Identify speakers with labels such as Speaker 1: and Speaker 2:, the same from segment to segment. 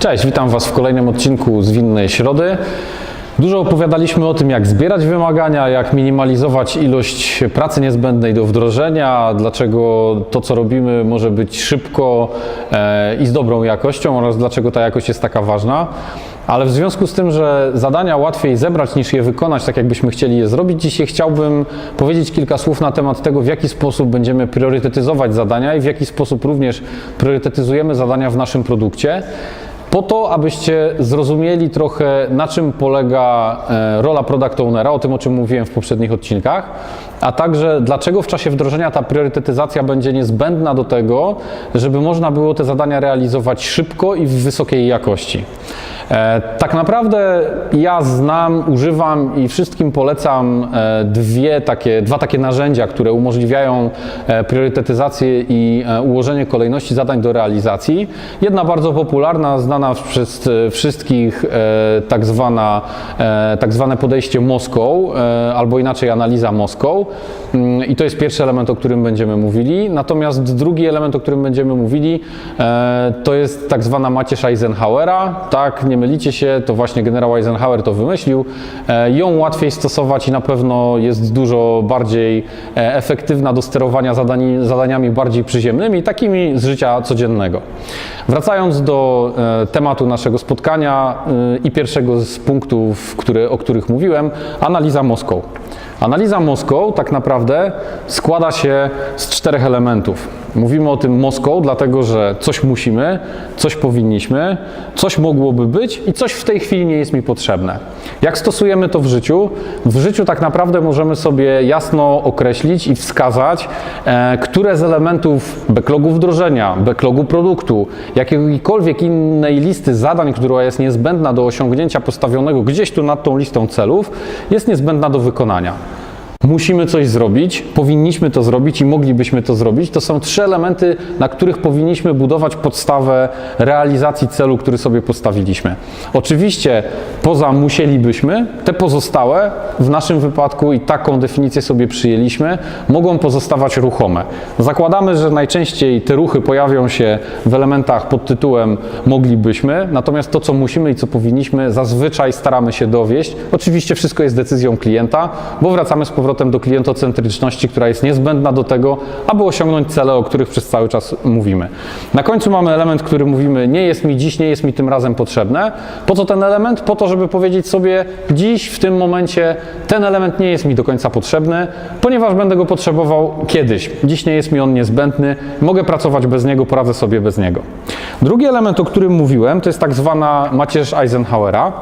Speaker 1: Cześć, witam Was w kolejnym odcinku z Winnej Środy. Dużo opowiadaliśmy o tym, jak zbierać wymagania, jak minimalizować ilość pracy niezbędnej do wdrożenia, dlaczego to, co robimy, może być szybko e, i z dobrą jakością oraz dlaczego ta jakość jest taka ważna. Ale w związku z tym, że zadania łatwiej zebrać niż je wykonać, tak jakbyśmy chcieli je zrobić, dzisiaj chciałbym powiedzieć kilka słów na temat tego, w jaki sposób będziemy priorytetyzować zadania i w jaki sposób również priorytetyzujemy zadania w naszym produkcie po to, abyście zrozumieli trochę, na czym polega e, rola product ownera, o tym, o czym mówiłem w poprzednich odcinkach, a także dlaczego w czasie wdrożenia ta priorytetyzacja będzie niezbędna do tego, żeby można było te zadania realizować szybko i w wysokiej jakości. E, Tak naprawdę ja znam, używam i wszystkim polecam e, dwie takie, dwa takie narzędzia, które umożliwiają e, priorytetyzację i ułożenie kolejności zadań do realizacji. Jedna bardzo popularna, znana przez wszystkich, tak, zwana, tak zwane podejście e, albo inaczej analiza Moscow. Mm, I to jest pierwszy element, o którym będziemy mówili. Natomiast drugi element, o którym będziemy mówili, e, to jest tak zwana macierz Eisenhowera. Tak, nie mylicie się, to właśnie generał Eisenhower to wymyślił. E, Ją łatwiej stosować i na pewno jest dużo bardziej e, efektywna do sterowania zadani, zadaniami bardziej przyziemnymi, takimi z życia codziennego. Wracając do tematu naszego spotkania i pierwszego z punktów, o których mówiłem, analiza Moskwy. Analiza Moskwy tak naprawdę składa się z czterech elementów. Mówimy o tym Moskwy, dlatego że coś musimy, coś powinniśmy, coś mogłoby być i coś w tej chwili nie jest mi potrzebne. Jak stosujemy to w życiu? W życiu tak naprawdę możemy sobie jasno określić i wskazać, e, które z elementów backlogu wdrożenia, backlogu produktu, jakiejkolwiek innej listy zadań, która jest niezbędna do osiągnięcia postawionego gdzieś tu nad tą listą celów, jest niezbędna do wykonania. Musimy coś zrobić, powinniśmy to zrobić i moglibyśmy to zrobić. To są trzy elementy, na których powinniśmy budować podstawę realizacji celu, który sobie postawiliśmy. Oczywiście, poza musielibyśmy, te pozostałe, w naszym wypadku i taką definicję sobie przyjęliśmy, mogą pozostawać ruchome. Zakładamy, że najczęściej te ruchy pojawią się w elementach pod tytułem moglibyśmy, natomiast to, co musimy i co powinniśmy, zazwyczaj staramy się dowieść. Oczywiście wszystko jest decyzją klienta, bo wracamy z powrotem do klientocentryczności, która jest niezbędna do tego, aby osiągnąć cele, o których przez cały czas mówimy. Na końcu mamy element, który mówimy, nie jest mi dziś, nie jest mi tym razem potrzebne. Po co ten element? Po to, żeby powiedzieć sobie, dziś, w tym momencie, ten element nie jest mi do końca potrzebny, ponieważ będę go potrzebował kiedyś. Dziś nie jest mi on niezbędny, mogę pracować bez niego, poradzę sobie bez niego. Drugi element, o którym mówiłem, to jest tak zwana macierz Eisenhowera.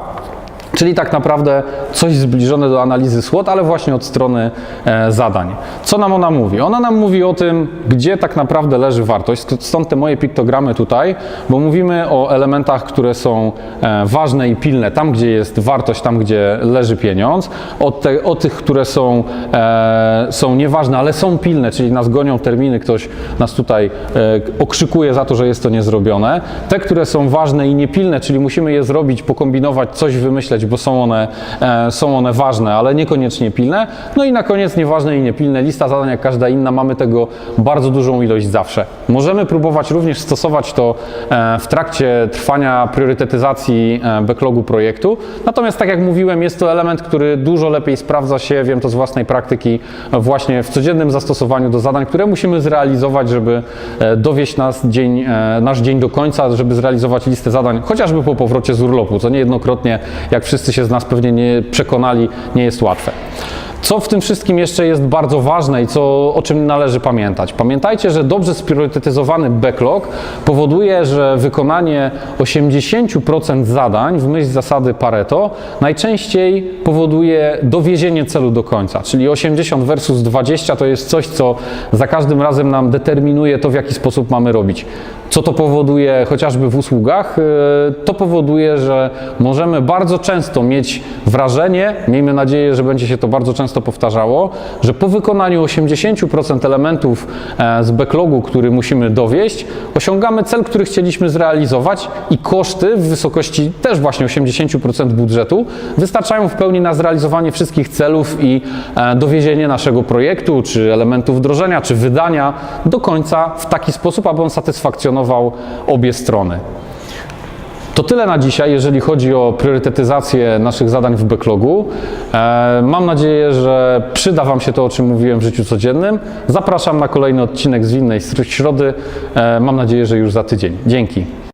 Speaker 1: Czyli tak naprawdę coś zbliżone do analizy SWOT, ale właśnie od strony e, zadań. Co nam ona mówi? Ona nam mówi o tym, gdzie tak naprawdę leży wartość. Stąd te moje piktogramy tutaj, bo mówimy o elementach, które są e, ważne i pilne, tam gdzie jest wartość, tam gdzie leży pieniądz. O, te, tych, które są, e, są nieważne, ale są pilne, czyli nas gonią terminy, ktoś nas tutaj okrzykuje za to, że jest to niezrobione. Te, które są ważne i niepilne, czyli musimy je zrobić, pokombinować, coś wymyśleć, bo są one, e, są one ważne, ale niekoniecznie pilne. No i na koniec nieważne i niepilne. Lista zadań jak każda inna, mamy tego bardzo dużą ilość zawsze. Możemy próbować również stosować to e, w trakcie trwania priorytetyzacji e, backlogu projektu. Natomiast tak jak mówiłem, jest to element, który dużo lepiej sprawdza się, wiem to z własnej praktyki, właśnie w codziennym zastosowaniu do zadań, które musimy zrealizować, żeby dowieść nas dzień, nasz dzień do końca, żeby zrealizować listę zadań, chociażby po powrocie z urlopu, co niejednokrotnie, jak wszyscy się z nas pewnie nie przekonali, nie jest łatwe. Co w tym wszystkim jeszcze jest bardzo ważne i co, o czym należy pamiętać? Pamiętajcie, że dobrze spriorytetyzowany backlog powoduje, że wykonanie 80% zadań w myśl zasady Pareto najczęściej powoduje dowiezienie celu do końca, czyli 80 versus 20 to jest coś, co za każdym razem nam determinuje to, w jaki sposób mamy robić. Co to powoduje chociażby w usługach? Yy, To powoduje, że możemy bardzo często mieć wrażenie, miejmy nadzieję, że będzie się to bardzo często powtarzało, że po wykonaniu 80% elementów e, z backlogu, który musimy dowieść, osiągamy cel, który chcieliśmy zrealizować i koszty w wysokości też właśnie 80% budżetu wystarczają w pełni na zrealizowanie wszystkich celów i e, dowiezienie naszego projektu, czy elementu wdrożenia, czy wydania do końca w taki sposób, aby on satysfakcjonował obie strony. To tyle na dzisiaj, jeżeli chodzi o priorytetyzację naszych zadań w backlogu. E, Mam nadzieję, że przyda Wam się to, o czym mówiłem w życiu codziennym. Zapraszam na kolejny odcinek z Winnej Środy. E, Mam nadzieję, że już za tydzień. Dzięki.